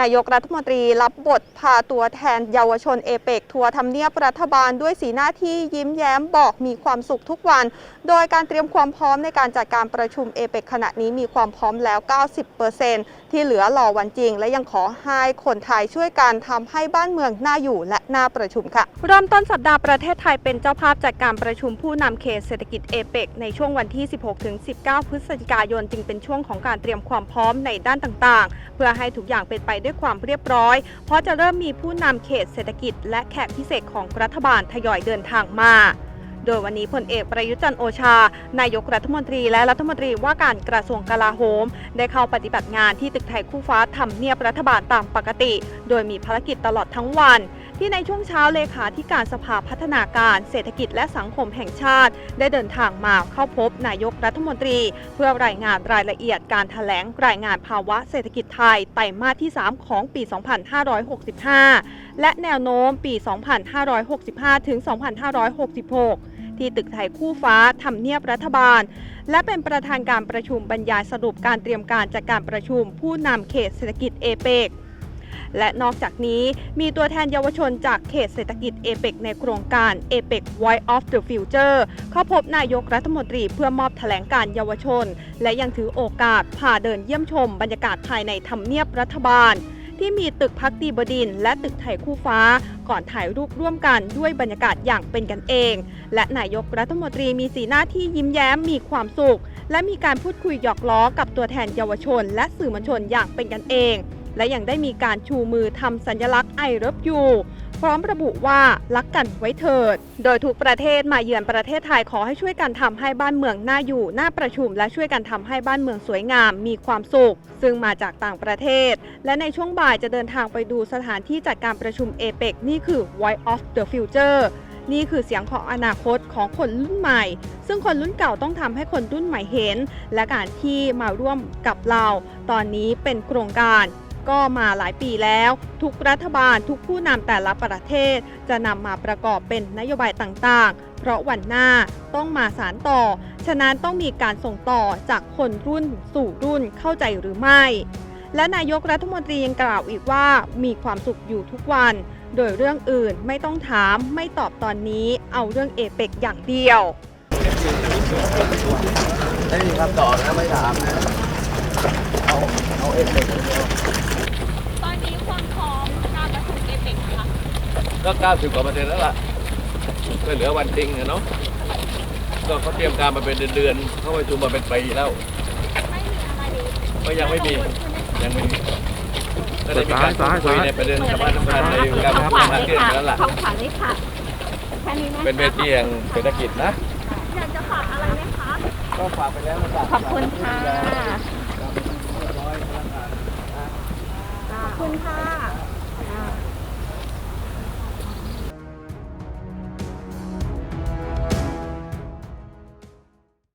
นายกรัฐมนตรีรับบทพาตัวแทนเยาวชนเอเปกทัวร์ทำเนียบรัฐบาลด้วยสีหน้าที่ยิ้มแย้มบอกมีความสุขทุกวัน โดยการเตรียมความพร้อมในการจัดการประชุมเอเปกขณะนี้มีความพร้อมแล้ว 90%ที่เหลือรอวันจริง และยังขอให้คนไทยช่วยกันทำให้บ้านเมืองน่าอยู่และน่าประชุมค่ะเริ่มต้นสัปดาห์ประเทศไทยเป็นเจ้าภาพจัดการประชุมผู้นำเขตเศรษฐกิจเอเปกในช่วงวันที่ 16-19 พฤศจิกายนจึงเป็นช่วงของการเตรียมความพร้อมในด้านต่างๆ เพื่อให้ทุกอย่างเป็นไปด้วยวยความเรียบร้อย เพราะจะเริ่มมีผู้นำเขตเศรษฐกิจ และแขกพิเศษของรัฐบาลทยอยเดินทางมาโดยวันนี้พลเอกประยุจันโอชา นายกรัฐมนตรีและรัฐมนตรีว่าการกระทรวงกลาโหม ได้เข้าปฏิบัติงานที่ตึกไทยคู่ฟ้าทำเนียบรัฐบาลตามปกติ โดยมีภารกิจตลอดทั้งวัน ที่ในช่วงเช้าเลขาธิการสภาพัฒนาการเศรษฐกิจและสังคมแห่งชาติ ได้เดินทางมาเข้าพบนายกรัฐมนตรี เพื่อรายงานรายละเอียดการถแถลงรายงานภาวะเศรษฐกิจไทยไตรมาสที่ 3 ของปี 2565 และแนวโน้มปี 2565 ถึง 2566ที่ตึกไทยคู่ฟ้าทำเนียบรัฐบาล และเป็นประธานการประชุมบรรยายสรุปการเตรียมการจัดการประชุมผู้นำเขตเศรษฐกิจเอเปก และนอกจากนี้มีตัวแทนเยาวชนจากเขตเศรษฐกิจเอเปกในโครงการ APEC Voice of the Future เข้าพบนายกรัฐมนตรีเพื่อมอบแถลงการเยาวชน และยังถือโอกาสพาเดินเยี่ยมชมบรรยากาศภายในทำเนียบรัฐบาล ที่มีตึกพักดีบดิน และตึกไทยคู่ฟ้า ก่อนถ่ายรูปร่วมกันด้วยบรรยากาศอย่างเป็นกันเอง และนายกรัฐมนตรีมีสีหน้าที่ยิ้มแย้มมีความสุข และมีการพูดคุยหยอกล้อกับตัวแทนเยาวชน และสื่อมวลชนอย่างเป็นกันเอง และยังได้มีการชูมือทำสัญลักษณ์ไอรับยูพร้อมระบุว่ารักกันไว้เถิด โดยทุกประเทศมาเยือนประเทศไทยขอให้ช่วยกันทำให้บ้านเมืองน่าอยู่ น่าประชุม และช่วยกันทำให้บ้านเมืองสวยงาม มีความสุข ซึ่งมาจากต่างประเทศ และในช่วงบ่ายจะเดินทางไปดูสถานที่จัดการประชุมเอเปกนี่คือ Voice of the Future นี่คือเสียงของอนาคตของคนรุ่นใหม่ ซึ่งคนรุ่นเก่าต้องทำให้คนรุ่นใหม่เห็น และการที่มาร่วมกับเรา ตอนนี้เป็นโครงการ ก็มาหลายปีแล้ว ทุกรัฐบาลทุกผู้นำแต่ละประเทศ จะนำมาประกอบเป็นนโยบายต่างๆ เพราะวันหน้าต้องมาสารต่อ ฉะนั้นต้องมีการส่งต่อจากคนรุ่นสู่รุ่นเข้าใจหรือไม่ และนายกรัฐมนตรียังกล่าวอีกว่ามีความสุขอยู่ทุกวัน โดยเรื่องอื่นไม่ต้องถามไม่ตอบตอนนี้ เอาเรื่องเอเปกอย่างเดียวไม่มีคำตอบนะไม่ถามนะเอาเอาเอฟเฟกต์อย่างเดียว ตอนนี้ความพร้อมการประชุมเอเปกค่ะ ก็90กว่าเปอร์เซ็นต์แล้วล่ะก็เหลือวันจริงอะเนาะก็เขาเตรียมการมาเป็นเดือนๆเขาประชุมมาเป็นปีแล้วไม่มีอะไรก็ยังไม่มียังไม่มีก็ได้มีการพูดคุยในประเด็นสำคัญสำคัญในการพัฒนาประเทศแล้วล่ะของขวัญเลยค่ะแค่นี้นะเป็นเวทีแห่งเศรษฐกิจนะอยากจะฝากอะไรไหมคะก็ฝากไปแล้วนะจ๊ะขอบคุณค่ะ